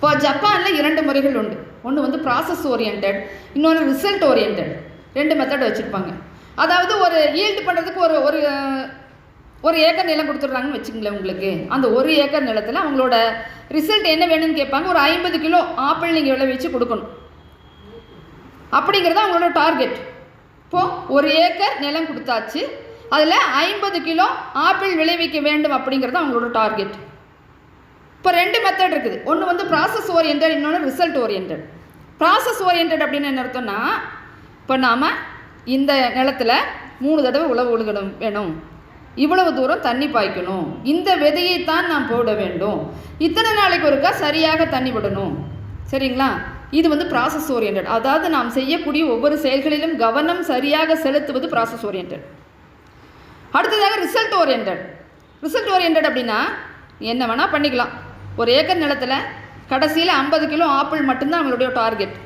இப்போ ஜப்பானில் இரண்டு முறைகள் உண்டு. ஒன்று வந்து ப்ராசஸ் ஓரியன்ட் இன்னொன்று ரிசல்ட் ஓரியன்ட் ரெண்டு மெத்தட் வச்சுருப்பாங்க. அதாவது ஒரு ஈல்டு பண்ணுறதுக்கு ஒரு ஒரு ஒரு ஏக்கர் நிலம் கொடுத்துட்றாங்கன்னு வச்சுங்களேன் உங்களுக்கு. அந்த ஒரு ஏக்கர் நிலத்தில் அவங்களோட ரிசல்ட் என்ன வேணும்னு கேட்பாங்க. ஒரு ஐம்பது கிலோ ஆப்பிள் நீங்கள் விளைவிச்சு கொடுக்கணும். அப்படிங்கிறது அவங்களோட டார்கெட் இப்போது ஒரு ஏக்கர் நிலம் கொடுத்தாச்சு. அதில் ஐம்பது கிலோ ஆப்பிள் விளைவிக்க வேண்டும் அப்படிங்கிறது அவங்களோட டார்கெட் இப்போ ரெண்டு மெத்தட் இருக்குது. ஒன்று வந்து ப்ராசஸ் ஓரியன்ட் இன்னொன்று ரிசல்ட் ஓரியன்ட் ப்ராசஸ் ஓரியன்ட் அப்படின்னு என்ன அர்த்தம்னா இப்போ நாம் இந்த நிலத்தில் மூணு தடவை உழவு உழுகணும் வேணும். இவ்வளவு தூரம் தண்ணி பாய்க்கணும். இந்த விதையைத்தான் நாம் போட வேண்டும். இத்தனை நாளைக்கு ஒருக்கா சரியாக தண்ணி விடணும். சரிங்களா? இது வந்து ப்ராசஸ் ஓரியன்ட் அதாவது நாம் செய்யக்கூடிய ஒவ்வொரு செயல்களிலும் கவனம் சரியாக செலுத்துவது ப்ராசஸ் ஓரியன்ட் அடுத்ததாக ரிசல்ட் ஓரியன்ட் ரிசல்ட் ஓரியன்ட் அப்படின்னா என்ன வேணால் பண்ணிக்கலாம். ஒரு ஏக்கர் நிலத்தில் கடைசியில் ஐம்பது கிலோ ஆப்பிள் மட்டும்தான் நம்மளுடைய டார்கெட்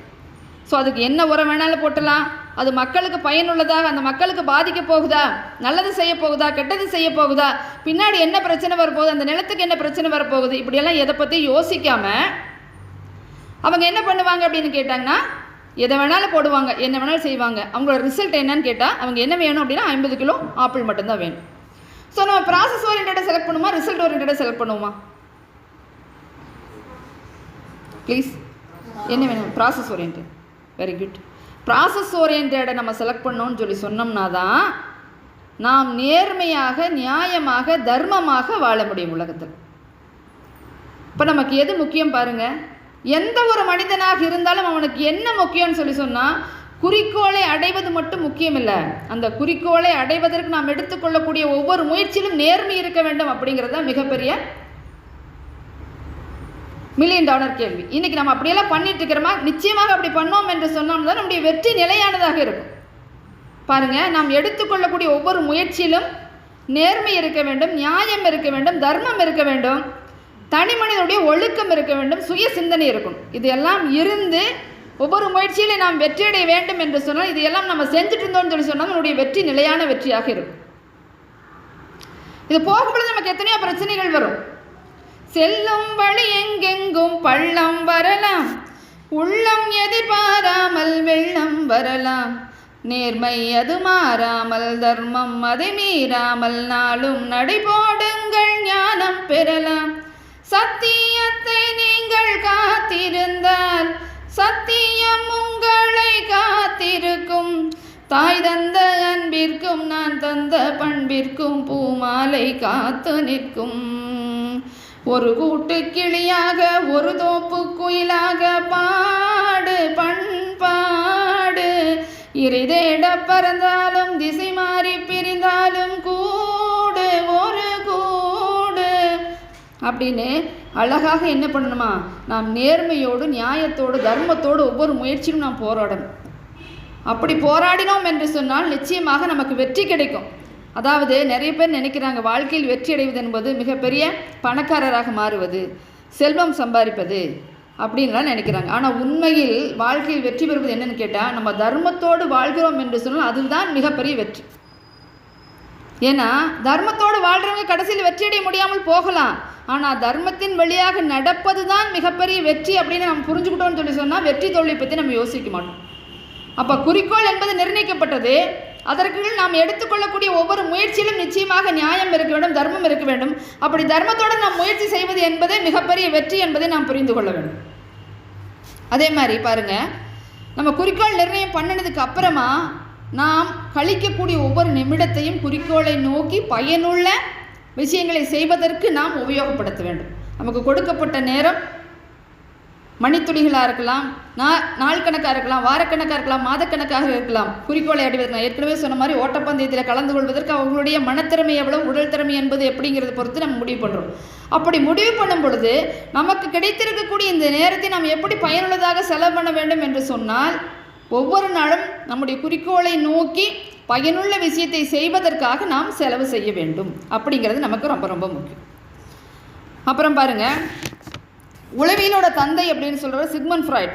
ஸோ அதுக்கு என்ன உரம் வேணாலும் போட்டலாம். அது மக்களுக்கு பயனுள்ளதாக அந்த மக்களுக்கு பாதிக்க போகுதா? நல்லது செய்ய போகுதா? கெட்டது செய்ய போகுதா? பின்னாடி என்ன பிரச்சனை வரப்போகுது? அந்த நிலத்துக்கு என்ன பிரச்சனை வரப்போகுது? இப்படியெல்லாம் எதை பற்றி யோசிக்காமல் அவங்க என்ன பண்ணுவாங்க அப்படின்னு கேட்டாங்கன்னா எதை வேணாலும் போடுவாங்க என்ன வேணாலும் செய்வாங்க. அவங்களோட ரிசல்ட் என்னன்னு கேட்டால் அவங்க என்ன வேணும் அப்படின்னா ஐம்பது கிலோ ஆப்பிள் மட்டும்தான் வேணும். ஸோ நம்ம ப்ராசஸ் ஓரியன்டாக செலக்ட் பண்ணுமா? ரிசல்ட் ஓரியன்டாக செலக்ட் பண்ணுவோமா? ப்ளீஸ் என்ன வேணும்? Process orient very good process ஓரியன்டை நம்ம செலக்ட் பண்ணோம்னு சொல்லி சொன்னோம்னா தான் நாம் நேர்மையாக நியாயமாக தர்மமாக வாழ முடியும் உலகத்தில். இப்போ நமக்கு எது முக்கியம் பாருங்க. எந்த ஒரு மனிதனாக இருந்தாலும் அவனுக்கு என்ன முக்கியம்னு சொல்லி சொன்னால் குறிக்கோளை அடைவது மட்டும் முக்கியம் இல்லை அந்த குறிக்கோளை அடைவதற்கு நாம் எடுத்துக்கொள்ளக்கூடிய ஒவ்வொரு முயற்சியிலும் நேர்மை இருக்க வேண்டும் அப்படிங்கிறது தான் மிகப்பெரிய மில்லியன் டாலர் கேள்வி. இன்றைக்கி நம்ம அப்படியெல்லாம் பண்ணிட்டு இருக்கிறோமா? நிச்சயமாக அப்படி பண்ணோம் என்று சொன்னோம் தான் நம்முடைய வெற்றி நிலையானதாக இருக்கும். பாருங்கள் நாம் எடுத்துக்கொள்ளக்கூடிய ஒவ்வொரு முயற்சியிலும் நேர்மை இருக்க வேண்டும் நியாயம் இருக்க வேண்டும் தர்மம் இருக்க வேண்டும் தனி மனிதனுடைய ஒழுக்கம் இருக்க வேண்டும் சுய சிந்தனை இருக்கும். இது எல்லாம் இருந்து ஒவ்வொரு முயற்சியிலும் நாம் வெற்றியடைய வேண்டும் என்று சொன்னால் இது எல்லாம் நம்ம செஞ்சுட்டு இருந்தோம்னு சொல்லி சொன்னால் நம்முடைய வெற்றி நிலையான வெற்றியாக இருக்கும். இது போகும்பொழுது நமக்கு எத்தனையோ பிரச்சனைகள் வரும். செல்லும் வழி எங்கெங்கும் பள்ளம் வரலாம். உள்ளம் எதிர்பாராமல் வெள்ளம் வரலாம். நேர்மை அது மாறாமல் தர்மம் அதை மீறாமல் நாளும் நடைபோடுங்கள் ஞானம் பெறலாம். சத்தியத்தை நீங்கள் காத்திருந்தால் சத்தியம் உங்களை காத்திருக்கும். தாய் தந்த அன்பிற்கும் நான் தந்த பண்பிற்கும் பூமாலை காத்து நிற்கும். ஒரு கூட்டு கிளியாக ஒரு தோப்பு குயிலாக பாடு பண்பாடு. இறைதேட பறந்தாலும் திசை மாறி பிரிந்தாலும் கூடு ஒரு கூடு. அப்படின்னு அழகாக என்ன பண்ணணுமா? நாம் நேர்மையோடு நியாயத்தோடு தர்மத்தோடு ஒவ்வொரு முயற்சியும் நாம் போராடணும். அப்படி போராடினோம் என்று சொன்னால் நிச்சயமாக நமக்கு வெற்றி கிடைக்கும். அதாவது நிறைய பேர் நினைக்கிறாங்க வாழ்க்கையில் வெற்றி அடைவது என்பது மிகப்பெரிய பணக்காரராக மாறுவது செல்வம் சம்பாதிப்பது அப்படின்லாம் நினைக்கிறாங்க. ஆனால் உண்மையில் வாழ்க்கையில் வெற்றி பெறுவது என்னன்னு கேட்டால் நம்ம தர்மத்தோடு வாழ்கிறோம் என்று சொன்னால் அதுதான் மிகப்பெரிய வெற்றி. ஏன்னா தர்மத்தோடு வாழ்கிறவங்க கடைசியில் வெற்றி அடைய முடியாமல் போகலாம். ஆனால் தர்மத்தின் வழியாக நடப்பது தான் மிகப்பெரிய வெற்றி அப்படின்னு நம்ம புரிஞ்சுக்கிட்டோம்னு சொல்லி சொன்னால் வெற்றி தோல்வியை பற்றி நம்ம யோசிக்க மாட்டோம். அப்போ குறிக்கோள் என்பது நிர்ணயிக்கப்பட்டது. அதற்கு நாம் எடுத்துக்கொள்ளக்கூடிய ஒவ்வொரு முயற்சியிலும் நிச்சயமாக நியாயம் இருக்க வேண்டும் தர்மம் இருக்க வேண்டும். அப்படி தர்மத்தோடு நாம் முயற்சி செய்வது என்பதே மிகப்பெரிய வெற்றி என்பதை நாம் புரிந்து கொள்ள வேண்டும். அதே மாதிரி பாருங்க நம்ம குறிக்கோள் நிர்ணயம் பண்ணினதுக்கு அப்புறமா நாம் கழிக்கக்கூடிய ஒவ்வொரு நிமிடத்தையும் குறிக்கோளை நோக்கி பயனுள்ள விஷயங்களை செய்வதற்கு நாம் உபயோகப்படுத்த வேண்டும். நமக்கு கொடுக்கப்பட்ட நேரம் மணித்துளிகளாக இருக்கலாம் நா நாள் கணக்காக இருக்கலாம் வாரக்கணக்காக இருக்கலாம் மாதக்கணக்காக இருக்கலாம். குறிக்கோளை அடைவதற்கு நான் ஏற்கனவே சொன்ன மாதிரி ஓட்டப்பந்தயத்தில் கலந்து கொள்வதற்கு அவங்களுடைய மனத்திறமை எவ்வளோ உடல் திறமை என்பது எப்படிங்கிறத பொறுத்து நம்ம முடிவு பண்ணுறோம் அப்படி முடிவு பண்ணும் பொழுது நமக்கு கிடைத்திருக்கக்கூடிய இந்த நேரத்தை நாம் எப்படி பயனுள்ளதாக செலவு பண்ண வேண்டும் என்று சொன்னால் ஒவ்வொரு நாளும் நம்முடைய குறிக்கோளை நோக்கி பயனுள்ள விஷயத்தை செய்வதற்காக நாம் செலவு செய்ய வேண்டும். அப்படிங்கிறது நமக்கு ரொம்ப ரொம்ப முக்கியம். அப்புறம் பாருங்க உளவியலோட தந்தை அப்படின்னு சொல்கிற சிக்மன் ஃப்ராய்ட்.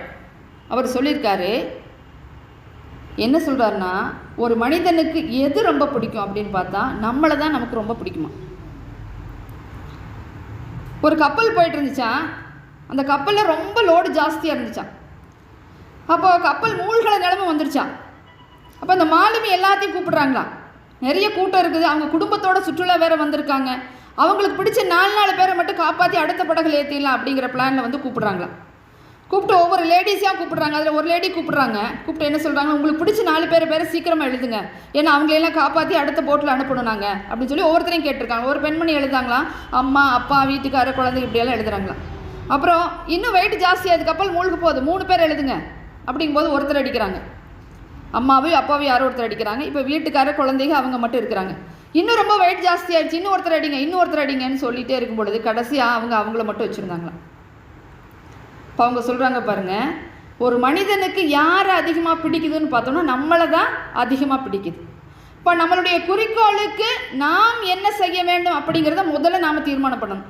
அவர் சொல்லியிருக்காரு என்ன சொல்கிறாருன்னா ஒரு மனிதனுக்கு எது ரொம்ப பிடிக்கும் அப்படின்னு பார்த்தா நம்மளை தான் நமக்கு ரொம்ப பிடிக்குமா? ஒரு கப்பல் போயிட்டு இருந்துச்சா? அந்த கப்பலில் ரொம்ப லோடு ஜாஸ்தியாக இருந்துச்சான் அப்போ கப்பல் மூழ்கிற நிலமை வந்துருச்சான் அப்போ அந்த மாலுமி எல்லாத்தையும் கூப்பிட்றாங்களா? நிறைய கூட்டம் இருக்குது. அவங்க குடும்பத்தோட சுற்றுலா வேறு வந்திருக்காங்க. அவங்களுக்கு பிடிச்ச நாலு நாலு பேரை மட்டும் காப்பாற்றி அடுத்த படகுல ஏற்றிடலாம் அப்படிங்கிற பிளானில் வந்து கூப்பிடுறாங்களாம் கூப்பிட்டு ஒவ்வொரு லேடிஸாக கூப்பிட்றாங்க. அதில் ஒரு லேடி கூப்பிட்றாங்க. கூப்பிட்டு என்ன சொல்கிறாங்க உங்களுக்கு பிடிச்ச நாலு பேர் பேரை சீக்கிரமாக எழுதுங்க. ஏன்னா அவங்களையெல்லாம் காப்பாற்றி அடுத்த போட்டில் அனுப்பணும் நாங்கள் அப்படின்னு சொல்லி ஒவ்வொருத்தரையும் கேட்டிருக்காங்க. ஒரு பெண்மணி எழுதாங்களாம் அம்மா அப்பா வீட்டுக்காரர் குழந்தை இப்படியெல்லாம் எழுதுறாங்களாம் அப்புறம் இன்னும் வெயிட் ஜாஸ்தி அது கப்பல் மூழ்கு போகுது. மூணு பேர் எழுதுங்க. அப்படிங்கும்போது ஒருத்தர் அடிக்கிறாங்க. அம்மாவையும் அப்பாவையும் யாரோ ஒருத்தர் அடிக்கிறாங்க. இப்போ வீட்டுக்காரர் குழந்தைங்க அவங்க மட்டும் இருக்கிறாங்க. இன்னும் ரொம்ப வெயிட் ஜாஸ்தியாகிடுச்சு இன்னும் ஒருத்தர் அடிங்க இன்னும் ஒருத்தர் அடிங்கன்னு சொல்லிகிட்டே இருக்கும் பொழுது கடைசியாக அவங்க அவங்கள மட்டும் வச்சுருந்தாங்களாம் இப்போ அவங்க சொல்கிறாங்க பாருங்க ஒரு மனிதனுக்கு யார் அதிகமாக பிடிக்குதுன்னு பார்த்தோம்னா நம்மளை தான் அதிகமாக பிடிக்குது. இப்போ நம்மளுடைய குறிக்கோளுக்கு நாம் என்ன செய்ய வேண்டும் அப்படிங்கிறத முதல்ல நாம் தீர்மானம் பண்ணணும்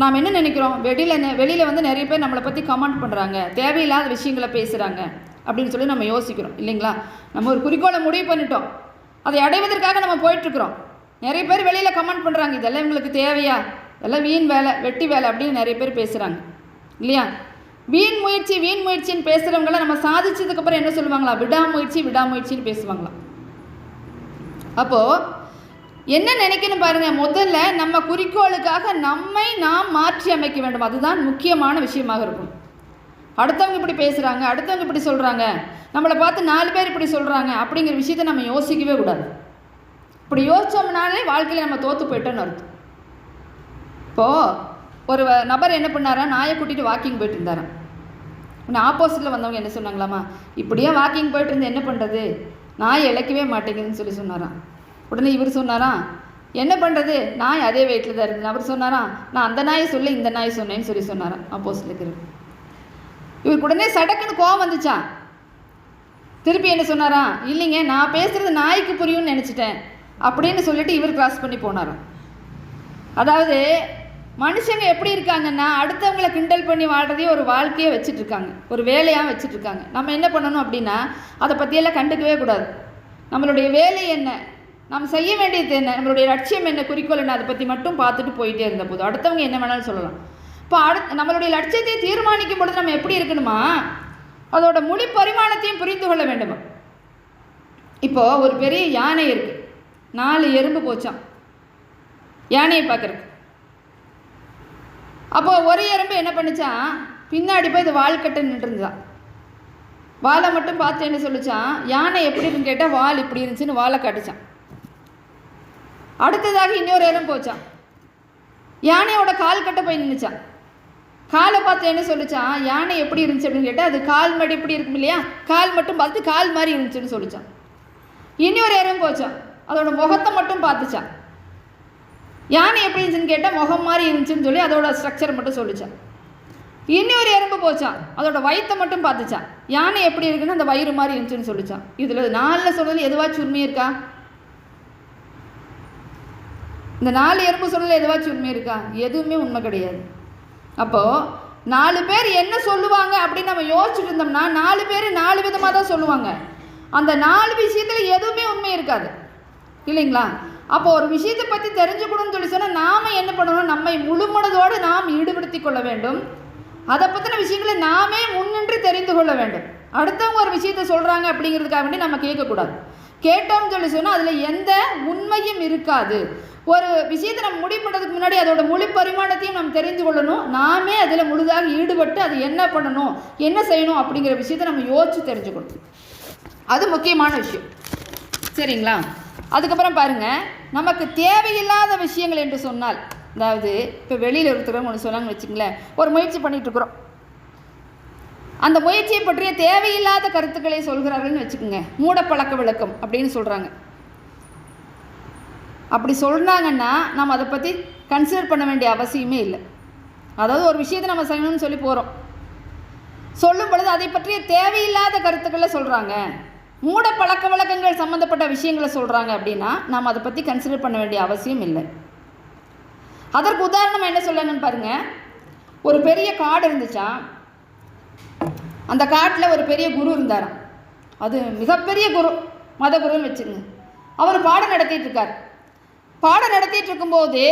நாம் என்ன நினைக்கிறோம்? வெளியில் வெளியில் வந்து நிறைய பேர் நம்மளை பற்றி கமெண்ட் பண்ணுறாங்க தேவையில்லாத விஷயங்களை பேசுகிறாங்க அப்படின்னு சொல்லி நம்ம யோசிக்கிறோம் இல்லைங்களா? நம்ம ஒரு குறிக்கோளை முடிவு பண்ணிட்டோம். அதை அடைவதற்காக நம்ம போயிட்டுருக்குறோம். நிறைய பேர் வெளியில் கமெண்ட் பண்ணுறாங்க இதெல்லாம் இவங்களுக்கு தேவையா? இதெல்லாம் வீண் வேலை வெட்டி வேலை அப்படின்னு நிறைய பேர் பேசுகிறாங்க இல்லையா? வீண் முயற்சி வீண் முயற்சின்னு பேசுகிறவங்கள நம்ம சாதிச்சதுக்கப்புறம் என்ன சொல்லுவாங்களா? விடாமுயற்சி விடாமுயற்சின்னு பேசுவாங்களா அப்போது என்ன நினைக்கணும் பாருங்க முதல்ல நம்ம குறிக்கோளுக்காக நம்மை நாம் மாற்றி அமைக்க வேண்டும். அதுதான் முக்கியமான விஷயமாக இருக்கும். அடுத்தவங்க இப்படி பேசுகிறாங்க அடுத்தவங்க இப்படி சொல்கிறாங்க நம்மளை பார்த்து நாலு பேர் இப்படி சொல்கிறாங்க அப்படிங்கிற விஷயத்தை நம்ம யோசிக்கவே கூடாது. இப்படி யோசிச்சோம்னாலே வாழ்க்கையில் நம்ம தோற்று போயிட்டோன்னு அர்த்தம். இப்போது ஒரு வ- நபர் என்ன பண்ணாரா? நாயை கூட்டிகிட்டு வாக்கிங் போயிட்டு இருந்தாராம் உன்னை ஆப்போசிட்டில் வந்தவங்க என்ன சொன்னாங்களாமா இப்படியே வாக்கிங் போயிட்டு இருந்து என்ன பண்ணுறது நாய் இழைக்கவே மாட்டேங்குதுன்னு சொல்லி சொன்னாராம். உடனே இவர் சொன்னாராம் என்ன பண்ணுறது நாய் அதே வெயிட்டில் தான் இருக்குது அவர் சொன்னாராம் நான் அந்த நாயை சொல்ல இந்த நாயை சொன்னேன்னு சொல்லி சொன்னாராம் ஆப்போசிட்டில் இருக்கிற இவருக்கு உடனே சடக்குன்னு கோவம் வந்துச்சான் திருப்பி என்ன சொன்னாரா? இல்லைங்க நான் பேசுகிறது நாய்க்கு புரியும்னு நினச்சிட்டேன். அப்படின்னு சொல்லிட்டு இவர் கிராஸ் பண்ணி போனாராம் அதாவது மனுஷங்க எப்படி இருக்காங்கன்னா அடுத்தவங்களை கிண்டல் பண்ணி வாழ்கிறதையே ஒரு வாழ்க்கையை வச்சுட்ருக்காங்க. ஒரு வேலையாக வச்சுட்ருக்காங்க. நம்ம என்ன பண்ணணும் அப்படின்னா அதை பற்றியெல்லாம் கண்டுக்கவே கூடாது. நம்மளுடைய வேலை என்ன? நம்ம செய்ய வேண்டியது என்ன? நம்மளுடைய லட்சியம் என்ன? குறிக்கோள் என்ன? அதை பற்றி மட்டும் பார்த்துட்டு போயிட்டே இருந்த போதும் அடுத்தவங்க என்ன வேணாலும் சொல்லலாம். இப்போ அடுத் நம்மளுடைய லட்சியத்தை தீர்மானிக்கும் பொழுது நம்ம எப்படி இருக்கணுமா? அதோட மொழி பரிமாணத்தையும் புரிந்து கொள்ள வேண்டுமா. இப்போ ஒரு பெரிய யானை இருக்கு. நாலு எறும்பு போச்சான் யானையை பார்க்கறதுக்கு. அப்போ ஒரு எறும்பு என்ன பண்ணுச்சான் பின்னாடி போய் இது வால் கட்ட நின்றுருந்தான் வாலை மட்டும் பார்த்து என்ன சொல்லிச்சான் யானை எப்படி இருக்குன்னு கேட்டால் வால் இப்படி இருந்துச்சுன்னு வாழை காட்டுச்சான் அடுத்ததாக இன்னொரு எறும்பு போச்சான் யானையோட கால் கட்ட போய் நின்றுச்சான் காலை பார்த்து என்ன சொல்லிச்சான் யானை எப்படி இருந்துச்சு அப்படின்னு கேட்டால் அது கால் மட்டும் இப்படி இருக்கும் இல்லையா? கால் மட்டும் பார்த்து கால் மாதிரி இருந்துச்சுன்னு சொல்லிச்சான் இனி ஒரு எறும்பு போச்சான் அதோட முகத்தை மட்டும் பார்த்துச்சான் யானை எப்படி இருந்துச்சுன்னு கேட்டால் முகம் மாதிரி இருந்துச்சுன்னு சொல்லி அதோட ஸ்ட்ரக்சர் மட்டும் சொல்லிச்சான் இன்னொரு எறும்பு போச்சான் அதோட வயிற்றை மட்டும் பார்த்துச்சான் யானை எப்படி இருக்குன்னு அந்த வயிறு மாதிரி இருந்துச்சுன்னு சொல்லிச்சான் இதில் நாலில் சொல்கிறது எதுவாச்சும் உண்மை இருக்கா? இந்த நாலு எறும்பு சொல்கிறது எதுவாச்சும் உண்மை இருக்கா? எதுவுமே உண்மை கிடையாது. அப்போது நாலு பேர் என்ன சொல்லுவாங்க அப்படின்னு நம்ம யோசிச்சுட்டு இருந்தோம்னா நாலு பேர் நாலு விதமாக தான் சொல்லுவாங்க. அந்த நாலு விஷயத்தில் எதுவுமே உண்மை இருக்காது. இல்லைங்களா? அப்போ ஒரு விஷயத்தை பற்றி தெரிஞ்சுக்கணும்னு சொல்லி சொன்னால் நாம் என்ன பண்ணணும்? நம்மை முழுமனதோடு நாம் ஈடுபடுத்தி கொள்ள வேண்டும். அதை பற்றின விஷயங்களை நாமே முன்னின்று தெரிந்து கொள்ள வேண்டும். அடுத்தவங்க ஒரு விஷயத்தை சொல்கிறாங்க அப்படிங்கிறதுக்காக வேண்டி நம்ம கேட்கக்கூடாது. கேட்டோம்னு சொல்லி சொன்னால் அதில் எந்த உண்மையும் இருக்காது. ஒரு விஷயத்தை நம்ம முடிவு பண்ணுறதுக்கு முன்னாடி அதோட முழு பரிமாணத்தையும் நம்ம தெரிந்து கொள்ளணும். நாமே அதில் முழுதாக ஈடுபட்டு அது என்ன பண்ணணும் என்ன செய்யணும் அப்படிங்கிற விஷயத்தை நம்ம யோசித்து தெரிஞ்சுக்கணும். அது முக்கியமான விஷயம். சரிங்களா? அதுக்கப்புறம் பாருங்கள் நமக்கு தேவையில்லாத விஷயங்கள் என்று சொன்னால் அதாவது இப்போ வெளியில் இருக்கிறவங்க ஒன்று சொன்னாங்கன்னு வச்சுங்களேன் ஒரு முயற்சி பண்ணிகிட்ருக்குறோம் அந்த முயற்சியை பற்றிய தேவையில்லாத கருத்துக்களை சொல்கிறார்கள்னு வச்சுக்கோங்க. மூடப்பழக்க விளக்கம் அப்படின்னு சொல்கிறாங்க அப்படி சொன்னாங்கன்னா நம்ம அதை பற்றி கன்சிடர் பண்ண வேண்டிய அவசியமே இல்லை. அதாவது ஒரு விஷயத்தை நம்ம செய்யணும்னு சொல்லி போகிறோம் சொல்லும் பொழுது அதை பற்றிய தேவையில்லாத கருத்துக்களை சொல்கிறாங்க மூட பழக்க வழக்கங்கள் சம்மந்தப்பட்ட விஷயங்களை சொல்கிறாங்க அப்படின்னா நாம் அதை பற்றி கன்சிடர் பண்ண வேண்டிய அவசியம் இல்லை. அதற்கு உதாரணம் என்ன சொல்லணும்னு பாருங்க. ஒரு பெரிய காடு இருந்துச்சா? அந்த காட்டில் ஒரு பெரிய குரு இருந்தாராம். அது மிகப்பெரிய குரு மத குருன்னு வச்சுங்க. அவர் பாடம் நடத்திட்டு இருக்கார். பாடம் நடத்திட்டு இருக்கும்போது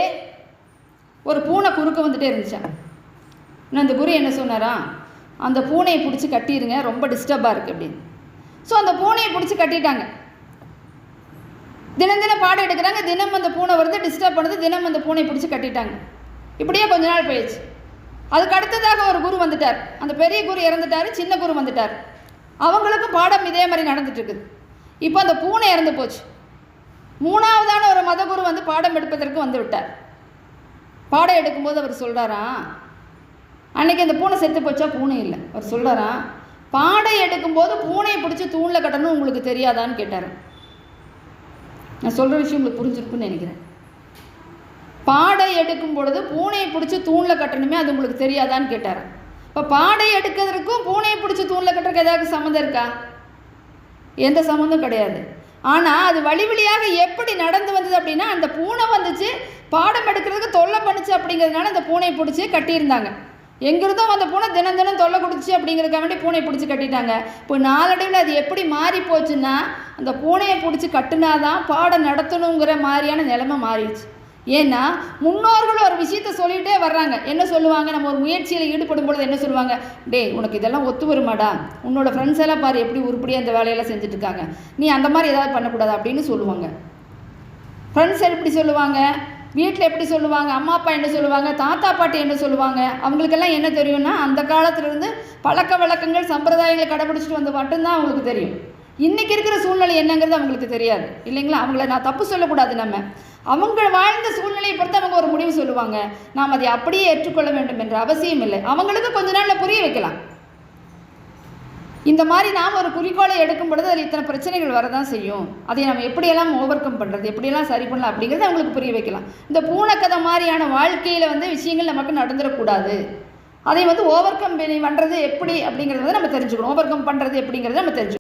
ஒரு பூனை குறுக்க வந்துட்டே இருந்துச்சான் இன்னும் அந்த குரு என்ன சொன்னாரா? அந்த பூனையை பிடிச்சி கட்டிடுங்க ரொம்ப டிஸ்டர்பாக இருக்குது அப்படின்னு. ஸோ அந்த பூனையை பிடிச்சி கட்டிட்டாங்க. தினம் தினம் பாடம் எடுக்கிறாங்க தினம் அந்த பூனை வருது டிஸ்டர்ப் பண்ணுது தினம் அந்த பூனை பிடிச்சி கட்டிட்டாங்க. இப்படியே கொஞ்ச நாள் போயிடுச்சு. அதுக்கு அடுத்ததாக ஒரு குரு வந்துட்டார். அந்த பெரிய குரு இறந்துட்டார் சின்ன குரு வந்துட்டார். அவங்களுக்கும் பாடம் இதே மாதிரி நடந்துட்டு இருக்குது. இப்போ அந்த பூனை இறந்து போச்சு. மூணாவதான ஒரு மதகுரு வந்து பாடம் எடுப்பதற்கு வந்து விட்டார். பாடம் எடுக்கும்போது அவர் சொல்கிறாராம் அன்றைக்கி அந்த பூனை செத்து போச்சா? பூனை இல்லை. அவர் சொல்கிறாராம் பாடம் எடுக்கும்போது பூனையை பிடிச்சி தூணில் கட்டணும் உங்களுக்கு தெரியாதான்னு கேட்டார். நான் சொல்கிற விஷயம் உங்களுக்கு புரிஞ்சிருக்குன்னு நினைக்கிறேன். பாடை எடுக்கும் பொழுது பூனையை பிடிச்சி தூணில் கட்டணுமே அது உங்களுக்கு தெரியாதான்னு கேட்டார். இப்போ பாடை எடுக்கிறதுக்கும் பூனையை பிடிச்சி தூணில் கட்டுறதுக்கு ஏதாவது சம்மந்தம் இருக்கா? எந்த சம்மந்தம் கிடையாது. ஆனால் அது வழி வழியாக எப்படி நடந்து வந்தது அப்படின்னா அந்த பூனை வந்துச்சு பாடம் எடுக்கிறதுக்கு தொல்லை பண்ணுச்சு அப்படிங்கிறதுனால அந்த பூனையை பிடிச்சி கட்டியிருந்தாங்க. எங்கிருந்தோ அந்த பூனை தினம் தினம் தொல்லை கொடுத்துச்சு அப்படிங்கிறதுக்காக வேண்டி பூனையை பிடிச்சி கட்டிட்டாங்க. இப்போ நாளடைவில் அது எப்படி மாறி போச்சுன்னா அந்த பூனையை பிடிச்சி கட்டுனாதான் பாடம் நடத்தணுங்கிற மாதிரியான நிலைமை மாறிடுச்சு. ஏன்னா முன்னோர்கள் ஒரு விஷயத்த சொல்லிகிட்டே வர்றாங்க. என்ன சொல்லுவாங்க? நம்ம ஒரு முயற்சியில் ஈடுபடும் பொழுது என்ன சொல்லுவாங்க? டேய் உனக்கு இதெல்லாம் ஒத்து வருமாடா? உன்னோட ஃப்ரெண்ட்ஸ் எல்லாம் பாரு எப்படி உருப்படியாக அந்த வேலையெல்லாம் செஞ்சுட்டு இருக்காங்க நீ அந்த மாதிரி ஏதாவது பண்ணக்கூடாது? அப்படின்னு சொல்லுவாங்க. ஃப்ரெண்ட்ஸ் எப்படி சொல்லுவாங்க? வீட்டில் எப்படி சொல்லுவாங்க? அம்மா அப்பா என்ன சொல்லுவாங்க? தாத்தா பாட்டி என்ன சொல்லுவாங்க? அவங்களுக்கெல்லாம் என்ன தெரியும்னா அந்த காலத்துலேருந்து பழக்க வழக்கங்கள் சம்பிரதாயங்களை கடைபிடிச்சிட்டு வந்து மட்டும்தான் அவங்களுக்கு தெரியும். இன்றைக்கி இருக்கிற சூழ்நிலை என்னங்கிறது அவங்களுக்கு தெரியாது. இல்லைங்களா? அவங்கள நான் தப்பு சொல்லக்கூடாது நம்ம. அவங்க வாழ்ந்த சூழ்நிலையை பொறுத்து அவங்க ஒரு முடிவு சொல்லுவாங்க. நாம் அதை அப்படியே ஏற்றுக்கொள்ள வேண்டும் என்ற அவசியம் இல்லை. அவங்களுக்கு கொஞ்ச நாளில் புரிய வைக்கலாம். இந்த மாதிரி நாம் ஒரு குறிக்கோளை எடுக்கும் பொழுது அதில் இத்தனை பிரச்சனைகள் வரதான் செய்யும். அதை நம்ம எப்படியெல்லாம் ஓவர் கம் பண்ணுறது எப்படியெல்லாம் சரி பண்ணலாம் அப்படிங்கிறத அவங்களுக்கு புரிய வைக்கலாம். இந்த பூனைக்கதை மாதிரியான வாழ்க்கையில் வந்து விஷயங்கள் நமக்கு நடந்துடக்கூடாது. அதை வந்து ஓவர் கம் பண்ணுறது எப்படி அப்படிங்கிறத வந்து நம்ம தெரிஞ்சுக்கணும். ஓவர் கம் பண்ணுறது எப்படிங்கிறத நம்ம தெரிஞ்சுக்கணும்